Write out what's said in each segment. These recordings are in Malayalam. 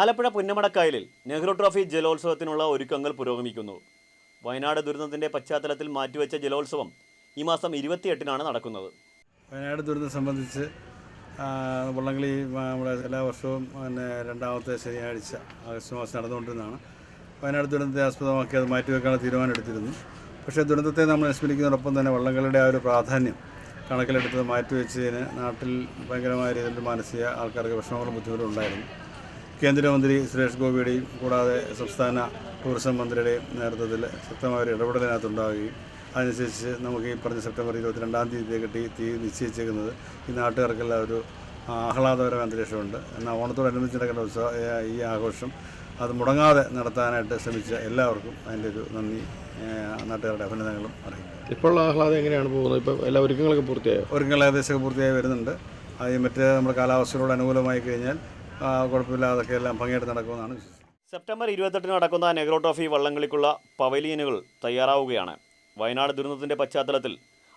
ആലപ്പുഴ പുന്നമടക്കായലിൽ നെഹ്റു ട്രോഫി ജലോത്സവത്തിനുള്ള ഒരുക്കങ്ങൾ പുരോഗമിക്കുന്നു. വയനാട് ദുരന്തത്തിന്റെ പശ്ചാത്തലത്തിൽ മാറ്റിവെച്ച ജലോത്സവം ഈ മാസം ഇരുപത്തിയെട്ടിനാണ് നടക്കുന്നത്. വയനാട് ദുരന്തം സംബന്ധിച്ച് വള്ളംകളി നമ്മുടെ എല്ലാ വർഷവും പിന്നെ രണ്ടാമത്തെ ശനിയാഴ്ച ആഗസ്റ്റ് മാസം നടന്നുകൊണ്ടിരുന്നതാണ്. വയനാട് ദുരന്തത്തെ ആസ്പദമാക്കി അത് മാറ്റിവെക്കാനുള്ള തീരുമാനം എടുത്തിരുന്നു പക്ഷേ ദുരന്തത്തെ നമ്മൾ അനുസ്മരിക്കുന്നതോടൊപ്പം തന്നെ വള്ളംകളിയുടെ ആ ഒരു പ്രാധാന്യം കണക്കിലെടുത്ത് മാറ്റിവെച്ചതിന് നാട്ടിൽ ഭയങ്കരമായ രീതിയിൽ മാനസിക ആൾക്കാർക്ക് വിഷമങ്ങളും ബുദ്ധിമുട്ടും ഉണ്ടായിരുന്നു. കേന്ദ്രമന്ത്രി സുരേഷ് ഗോപിയുടെയും കൂടാതെ സംസ്ഥാന ടൂറിസം മന്ത്രിയുടെയും നേതൃത്വത്തിൽ ശക്തമായ ഒരു ഇടപെടലിനകത്തുണ്ടാവുകയും അതനുസരിച്ച് നമുക്ക് ഈ പറഞ്ഞ സെപ്റ്റംബർ ഇരുപത്തിരണ്ടാം തീയതിയൊക്കെ തീ തീ നിശ്ചയിച്ചേക്കുന്നത് ഈ നാട്ടുകാർക്കെല്ലാം ഒരു ആഹ്ലാദപരമായ അന്തരീക്ഷമുണ്ട്. എന്നാൽ ഓണത്തോടനുബന്ധിച്ച് നടക്കേണ്ട ഉത്സവ ഈ ആഘോഷം അത് മുടങ്ങാതെ നടത്താനായിട്ട് ശ്രമിച്ച എല്ലാവർക്കും അതിന്റെ ഒരു നന്ദി നാട്ടുകാരുടെ അഭിനന്ദനങ്ങളും അറിയിക്കുന്നു. ഇപ്പോൾ ആഹ്ലാദം എങ്ങനെയാണ് പോകുന്നത്? ഇപ്പോൾ എല്ലാ ഒരുക്കങ്ങളൊക്കെ പൂർത്തിയായോ? ഒരുക്കങ്ങൾ ഏകദേശമൊക്കെ പൂർത്തിയായി വരുന്നുണ്ട്. അത് മറ്റ് നമ്മുടെ കാലാവസ്ഥയോട് അനുകൂലമായി കഴിഞ്ഞാൽ ആ, കുഴപ്പമില്ലാതൊക്കെ എല്ലാം ഭംഗിയായിട്ട് നടക്കുമെന്നാണ് വിശ്വസിക്കുന്നത്. സെപ്റ്റംബർ ഇരുപത്തെട്ടിന് നടക്കുന്ന നെഹ്റു ട്രോഫി വള്ളംകളിക്കുള്ള പവലിയനുകൾ തയ്യാറാവുകയാണ്. വയനാട് ദുരന്തത്തിന്റെ പശ്ചാത്തലത്തിൽ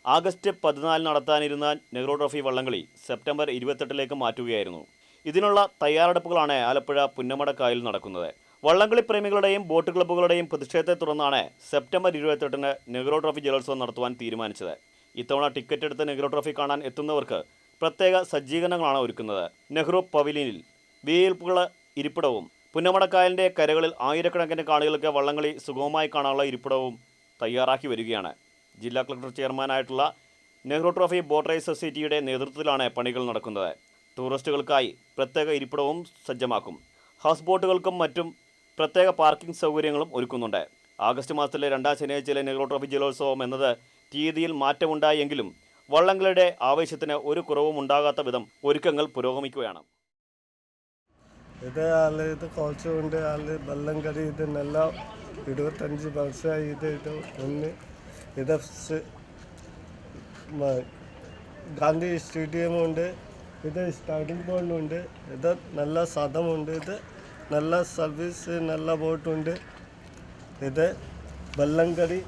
ആഗസ്റ്റ് പതിനാലിന് നടത്താനിരുന്ന നെഹ്റു ട്രോഫി വള്ളംകളി സെപ്റ്റംബർ ഇരുപത്തെട്ടിലേക്ക് മാറ്റുകയായിരുന്നു. ഇതിനുള്ള തയ്യാറെടുപ്പുകളാണ് ആലപ്പുഴ പുന്നമടക്കായലിൽ നടക്കുന്നത്. വള്ളംകളി പ്രേമികളുടെയും ബോട്ട് ക്ലബ്ബുകളുടെയും പ്രതിഷേധത്തെ തുടർന്നാണ് സെപ്റ്റംബർ ഇരുപത്തെട്ടിന് നെഹ്റു ട്രോഫി ജലോത്സവം നടത്തുവാൻ തീരുമാനിച്ചത്. ഇത്തവണ ടിക്കറ്റ് എടുത്ത് നെഹ്റു ട്രോഫി കാണാൻ എത്തുന്നവർക്ക് പ്രത്യേക സജ്ജീകരണങ്ങളാണ് ഒരുക്കുന്നത്. നെഹ്റു പവലിയനിൽ വിയൽപ്പുകള ഇരിപ്പിടവും. പുന്നമടക്കായലിന്റെ കരകളിൽ ആയിരക്കണക്കിന് കാണികൾക്ക് വള്ളംകളി സുഗമമായി കാണാനുള്ള ഇരിപ്പിടവും തയ്യാറാക്കി വരികയാണ്. ജില്ലാ കളക്ടർ ചെയർമാനായിട്ടുള്ള നെഹ്റു ട്രോഫി ബോട്ട് റൈസ് സൊസൈറ്റിയുടെ നേതൃത്വത്തിലാണ് പണികൾ നടക്കുന്നത്. ടൂറിസ്റ്റുകൾക്കായി പ്രത്യേക ഇരിപ്പിടവും സജ്ജമാക്കും. ഹൗസ് ബോട്ടുകൾക്കും മറ്റും പ്രത്യേക പാർക്കിംഗ് സൗകര്യങ്ങളും ഒരുക്കുന്നുണ്ട്. ആഗസ്റ്റ് മാസത്തിലെ രണ്ടാം ശനിയാഴ്ചയിലെ നെഹ്റു ട്രോഫി ജലോത്സവം എന്നത് തീയതിയിൽ മാറ്റമുണ്ടായെങ്കിലും വള്ളങ്ങളുടെ ആവേശത്തിന് ഒരു കുറവും ഉണ്ടാകാത്ത വിധം ഒരുക്കങ്ങൾ പുരോഗമിക്കുകയാണ്. ഇത് ആളിത് കോച്ചുകൊണ്ട് ആൾ വെള്ളം കറി ഇതിനെല്ലാം ഇരുപത്തഞ്ച് വർഷമായി ഇത് ഇത് ഒന്ന് ഇത് ഗാന്ധി സ്റ്റേഡിയമുണ്ട് ഇത് സ്റ്റാർട്ടിംഗ് ഉണ്ട് ഇത് നല്ല സദമുണ്ട് ഇത് നല്ല സർവീസ് നല്ല ബോട്ടുണ്ട് ഇത് വെള്ളംകടി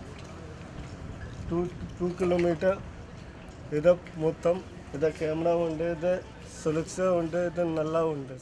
ടു ടു കിലോമീറ്റർ ഇത് മൊത്തം ഇത് ക്യാമറ ഉണ്ട് ഇത് സുരക്ഷ ഉണ്ട് ഇത് നല്ല ഉണ്ട്.